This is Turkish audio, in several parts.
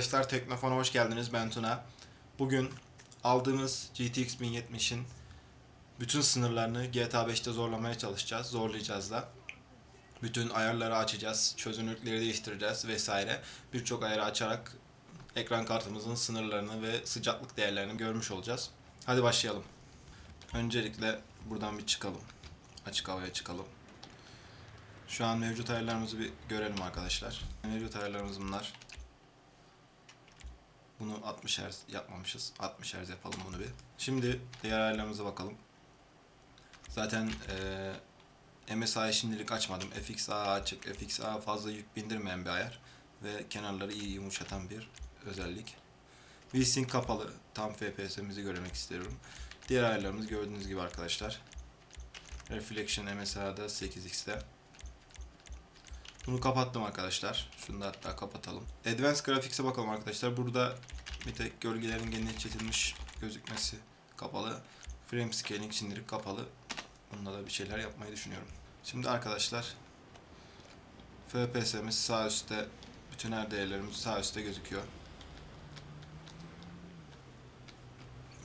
arkadaşlar Teknofon'a hoş geldiniz. Ben Tuna. Bugün aldığımız GTX 1070'in bütün sınırlarını GTA 5'te zorlamaya çalışacağız. Zorlayacağız da. Bütün ayarları açacağız, çözünürlükleri değiştireceğiz vesaire. Birçok ayarı açarak ekran kartımızın sınırlarını ve sıcaklık değerlerini görmüş olacağız. Hadi başlayalım. Öncelikle buradan bir çıkalım. Açık havaya çıkalım. Şu an mevcut ayarlarımızı bir görelim arkadaşlar. Mevcut ayarlarımız bunlar. Bunu 60 Hz yapmamışız. 60 Hz yapalım bunu bir. Şimdi diğer ayarlarımıza bakalım. Zaten eee MSI'yi şimdilik açmadım. FXA açık. FXA fazla yük bindirmeyen bir ayar. Ve kenarları iyi yumuşatan bir özellik. VSync kapalı. Tam FPS'imizi görmek istiyorum. Diğer ayarlarımız gördüğünüz gibi arkadaşlar. Reflection MSI'da 8x'te. Bunu kapattım arkadaşlar. Şunu da hatta kapatalım. Advanced Graphics'e bakalım arkadaşlar. Burada bir tek gölgelerin genişletilmiş gözükmesi kapalı. Frame Scaling şimdilik kapalı. Bunda da bir şeyler yapmayı düşünüyorum. Şimdi arkadaşlar FPS'miz sağ üstte. Bütün her değerlerimiz sağ üstte gözüküyor.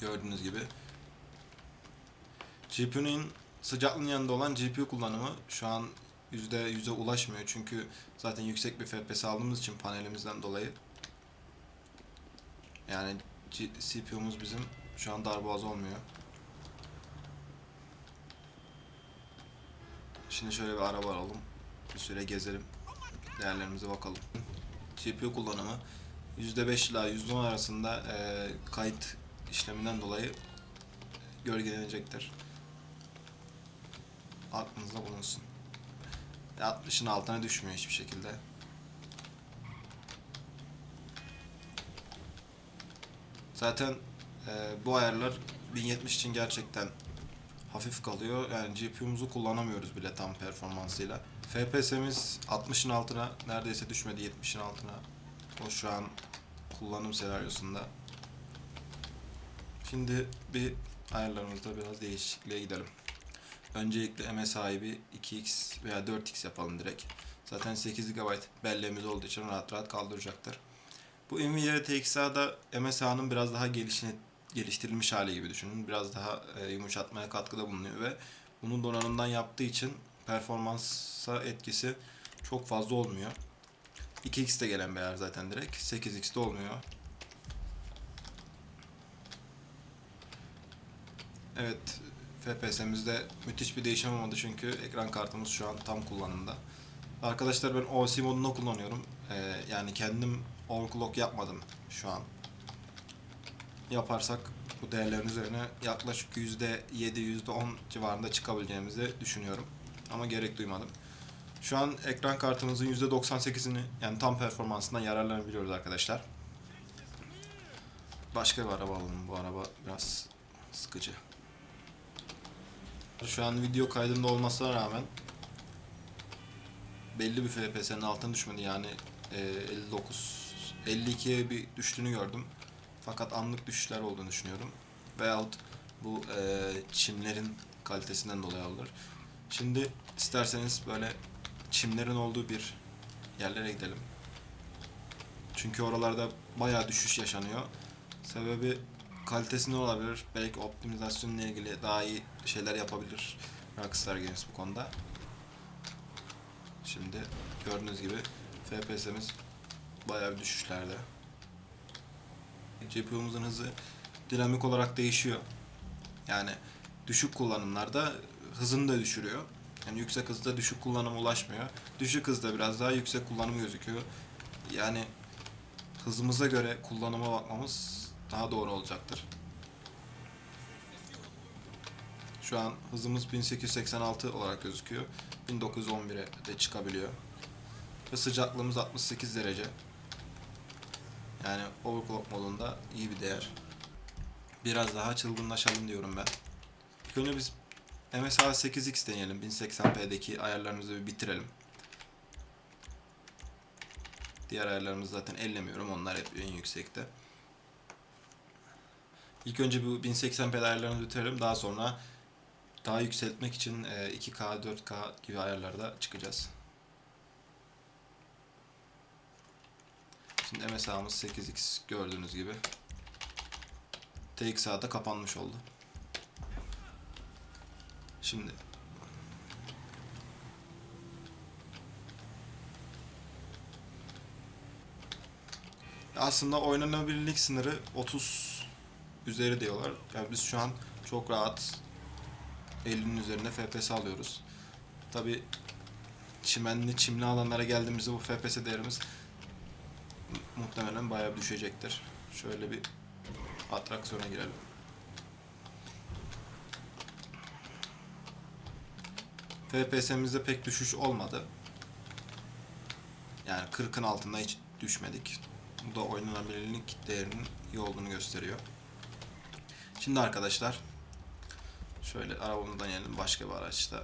Gördüğünüz gibi. GPU'nun sıcaklığın yanında olan GPU kullanımı şu an %100'e ulaşmıyor. Çünkü zaten yüksek bir FPS aldığımız için panelimizden dolayı. Yani CPU'muz bizim şu an darboğaz olmuyor. Şimdi şöyle bir araba alalım. Bir süre gezelim. Değerlerimize bakalım. GPU kullanımı %5 ila %10 arasında eee, kayıt işleminden dolayı gölgelenecektir. Aklınızda bulunsun. 60'ın altına düşmüyor hiçbir şekilde. Zaten e, bu ayarlar 1070 için gerçekten hafif kalıyor. Yani GPU'muzu kullanamıyoruz bile tam performansıyla. FPS'imiz 60'ın altına neredeyse düşmedi 70'in altına. O şu an kullanım senaryosunda. Şimdi bir ayarlarımızda biraz değişikliğe gidelim. Öncelikle MSI'yi bir 2x veya 4x yapalım direkt. Zaten 8 GB belleğimiz olduğu için rahat rahat kaldıracaktır. Bu Nvidia TXA'da MSI'nin biraz daha gelişine, geliştirilmiş hali gibi düşünün. Biraz daha e, yumuşatmaya katkıda bulunuyor ve bunu donanımdan yaptığı için performansa etkisi çok fazla olmuyor. 2x'te gelen bir zaten direkt. 8x'te olmuyor. Evet, FPS'imizde müthiş bir değişim olmadı çünkü ekran kartımız şu an tam kullanımda. Arkadaşlar ben OC modunda kullanıyorum. Ee, yani kendim overclock yapmadım şu an. Yaparsak bu değerlerin üzerine yaklaşık %7, %10 civarında çıkabileceğimizi düşünüyorum. Ama gerek duymadım. Şu an ekran kartımızın %98'ini yani tam performansından yararlanabiliyoruz arkadaşlar. Başka bir araba alalım. Bu araba biraz sıkıcı. Şu an video kaydında olmasına rağmen belli bir FPS'nin altına düşmedi yani e, 59 52'ye bir düştüğünü gördüm. Fakat anlık düşüşler olduğunu düşünüyorum. Veyahut bu e, çimlerin kalitesinden dolayı olur. Şimdi isterseniz böyle çimlerin olduğu bir yerlere gidelim. Çünkü oralarda bayağı düşüş yaşanıyor. Sebebi kalitesinde olabilir. Belki optimizasyonla ilgili daha iyi şeyler yapabilir Rockstar Games bu konuda. Şimdi gördüğünüz gibi FPS'imiz bayağı bir düşüşlerde. GPU'muzun hızı dinamik olarak değişiyor. Yani düşük kullanımlarda hızını da düşürüyor. Yani yüksek hızda düşük kullanıma ulaşmıyor. Düşük hızda biraz daha yüksek kullanım gözüküyor. Yani hızımıza göre kullanıma bakmamız daha doğru olacaktır. Şu an hızımız 1886 olarak gözüküyor. 1911'e de çıkabiliyor. Ve sıcaklığımız 68 derece. Yani overclock modunda iyi bir değer. Biraz daha çılgınlaşalım diyorum ben. İlk önce biz MSI 8X deneyelim. 1080p'deki ayarlarımızı bir bitirelim. Diğer ayarlarımızı zaten ellemiyorum. Onlar hep en yüksekte. İlk önce bu 1080p ayarlarını bitirelim. Daha sonra daha yükseltmek için e, 2K, 4K gibi ayarlarda çıkacağız. Şimdi MSA'mız 8x gördüğünüz gibi. TXA da kapanmış oldu. Şimdi aslında oynanabilirlik sınırı 30 üzeri diyorlar. Yani biz şu an çok rahat 50'nin üzerinde FPS alıyoruz. Tabi çimenli, çimli alanlara geldiğimizde bu FPS değerimiz mu- muhtemelen bayağı düşecektir. Şöyle bir atraksiyona girelim. FPS'imizde pek düşüş olmadı. Yani 40'ın altında hiç düşmedik. Bu da oynanabilirlik değerinin iyi olduğunu gösteriyor. Şimdi arkadaşlar şöyle arabamızdan inelim başka bir araçta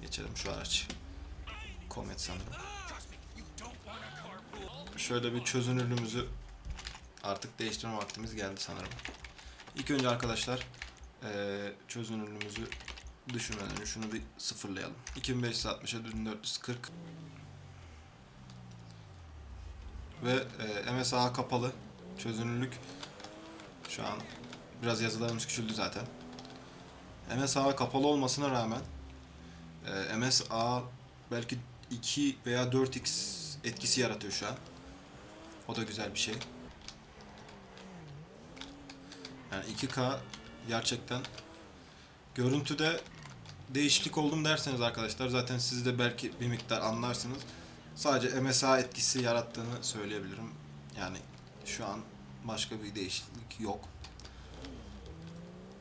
geçelim şu araç. Comet sanırım. Şöyle bir çözünürlüğümüzü artık değiştirme vaktimiz geldi sanırım. İlk önce arkadaşlar çözünürlüğümüzü düşürmeden şunu bir sıfırlayalım. 2560'a 1440 ve e, MSA kapalı çözünürlük şu an biraz yazılarımız küçüldü zaten. MSA kapalı olmasına rağmen e, MSA belki 2 veya 4x etkisi yaratıyor şu an. O da güzel bir şey. Yani 2K gerçekten görüntüde değişiklik oldum derseniz arkadaşlar zaten siz de belki bir miktar anlarsınız. Sadece MSA etkisi yarattığını söyleyebilirim. Yani şu an başka bir değişiklik yok.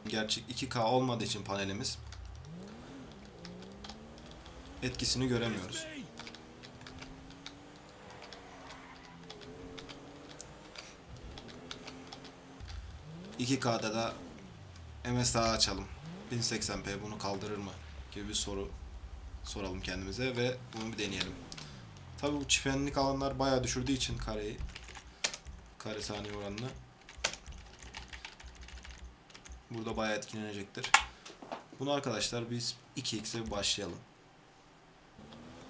Gerçek 2K olmadığı için panelimiz etkisini göremiyoruz. ...2K'da da MSA açalım. 1080p bunu kaldırır mı? gibi bir soru soralım kendimize ve bunu bir deneyelim. Tabi bu çiftlenlik alanlar bayağı düşürdüğü için kareyi kare saniye oranını burada bayağı etkilenecektir. Bunu arkadaşlar biz 2x'e başlayalım.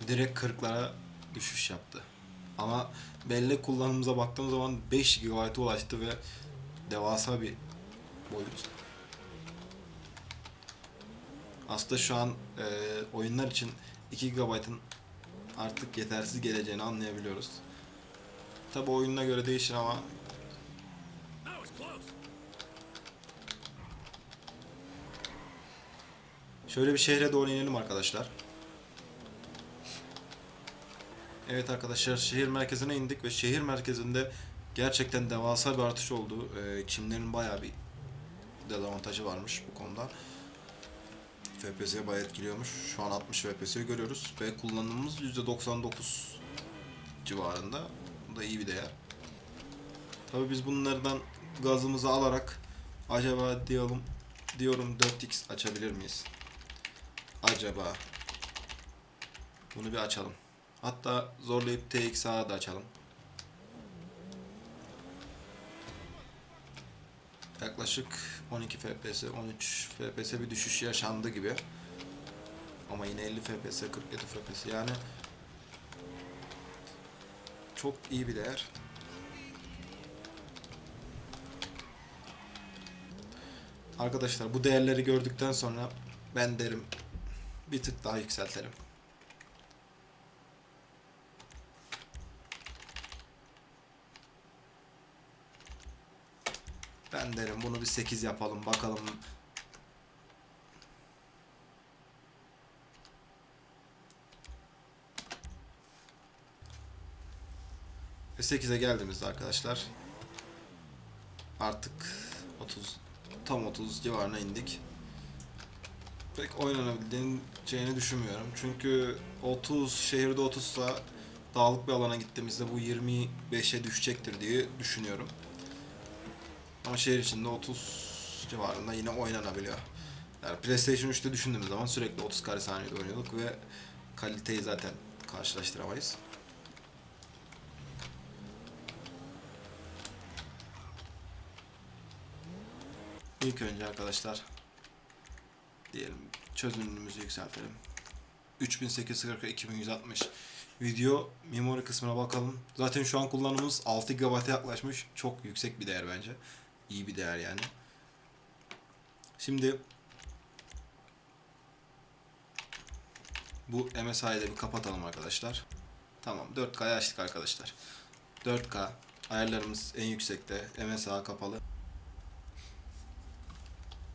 Direkt 40'lara düşüş yaptı. Ama bellek kullanımımıza baktığımız zaman 5 GB'a ulaştı ve devasa bir boyut. Aslında şu an e, oyunlar için 2 GB'ın artık yetersiz geleceğini anlayabiliyoruz. Tabi oyununa göre değişir ama Şöyle bir şehre doğru inelim arkadaşlar. Evet arkadaşlar şehir merkezine indik ve şehir merkezinde gerçekten devasa bir artış oldu. Ee, çimlerin bayağı bir dezavantajı varmış bu konuda. FPS'ye bayağı etkiliyormuş. Şu an 60 FPS'yi görüyoruz ve kullanımımız %99 civarında. Bu da iyi bir değer. Tabii biz bunlardan gazımızı alarak acaba diyorum diyorum 4x açabilir miyiz? Acaba bunu bir açalım. Hatta zorlayıp TXA da açalım. Yaklaşık 12 FPS, 13 FPS bir düşüş yaşandı gibi. Ama yine 50 FPS, 47 FPS yani çok iyi bir değer. Arkadaşlar bu değerleri gördükten sonra ben derim bir tık daha yükseltelim. Ben derim bunu bir 8 yapalım bakalım. Ve 8'e geldiğimizde arkadaşlar artık 30 tam 30 civarına indik. Pek oynanabileceğini düşünmüyorum. Çünkü 30 şehirde 30 sa dağlık bir alana gittiğimizde bu 25'e düşecektir diye düşünüyorum. Ama şehir içinde 30 civarında yine oynanabiliyor. Yani PlayStation 3'te düşündüğümüz zaman sürekli 30 kare saniyede oynuyorduk ve kaliteyi zaten karşılaştıramayız. İlk önce arkadaşlar diyelim çözünürlüğümüzü yükseltelim. 3840 2160 video memory kısmına bakalım. Zaten şu an kullanımımız 6 GB'a yaklaşmış. Çok yüksek bir değer bence. İyi bir değer yani. Şimdi bu MSI'yi de bir kapatalım arkadaşlar. Tamam 4K'ya açtık arkadaşlar. 4K ayarlarımız en yüksekte. MSI kapalı.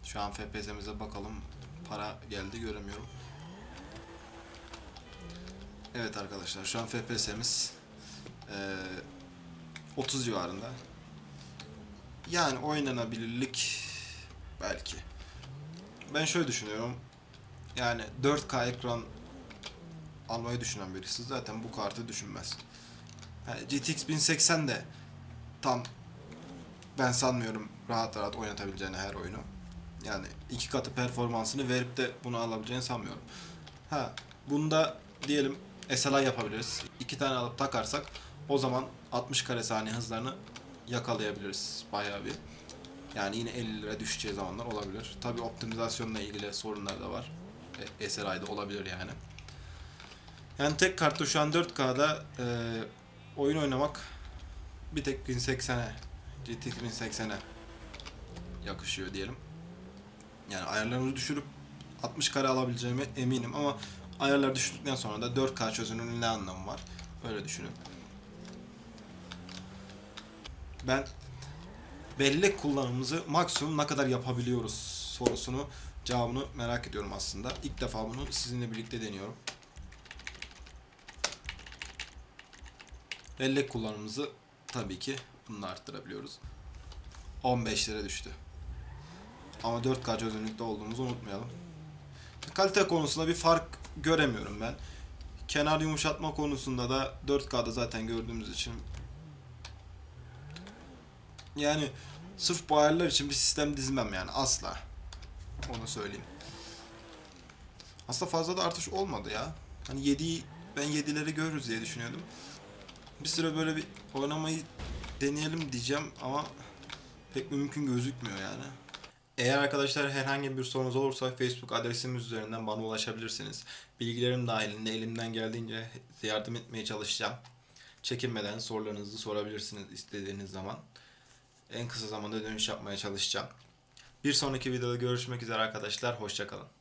Şu an FPS'imize bakalım. Para geldi göremiyorum. Evet arkadaşlar şu an FPS'imiz eee 30 civarında. Yani oynanabilirlik belki. Ben şöyle düşünüyorum. Yani 4K ekran almayı düşünen birisi zaten bu kartı düşünmez. Yani GTX 1080 de tam ben sanmıyorum rahat rahat oynatabileceğini her oyunu. Yani iki katı performansını verip de bunu alabileceğini sanmıyorum. Ha bunda diyelim SLI yapabiliriz. İki tane alıp takarsak o zaman 60 kare saniye hızlarını yakalayabiliriz bayağı bir. Yani yine 50 lira düşeceği zamanlar olabilir. Tabi optimizasyonla ilgili sorunlar da var. E, SLI'de olabilir yani. Yani tek kartta şu an 4K'da e, oyun oynamak bir tek 1080'e GTX 1080'e yakışıyor diyelim. Yani ayarlarımızı düşürüp 60 kare alabileceğime eminim ama ayarlar düştükten sonra da 4K çözünürlüğün ne anlamı var? Öyle düşünün. Ben bellek kullanımımızı maksimum ne kadar yapabiliyoruz sorusunu cevabını merak ediyorum aslında. İlk defa bunu sizinle birlikte deniyorum. Bellek kullanımımızı tabii ki bununla arttırabiliyoruz. 15 lira düştü. Ama 4K çözünürlükte olduğumuzu unutmayalım. Kalite konusunda bir fark göremiyorum ben. Kenar yumuşatma konusunda da 4K'da zaten gördüğümüz için yani sırf bu ayarlar için bir sistem dizmem yani asla. Onu söyleyeyim. Aslında fazla da artış olmadı ya. Hani 7'yi ben 7'leri görürüz diye düşünüyordum. Bir süre böyle bir oynamayı deneyelim diyeceğim ama pek mümkün gözükmüyor yani. Eğer arkadaşlar herhangi bir sorunuz olursa Facebook adresimiz üzerinden bana ulaşabilirsiniz. Bilgilerim dahilinde elimden geldiğince yardım etmeye çalışacağım. Çekinmeden sorularınızı sorabilirsiniz istediğiniz zaman. En kısa zamanda dönüş yapmaya çalışacağım. Bir sonraki videoda görüşmek üzere arkadaşlar. Hoşçakalın.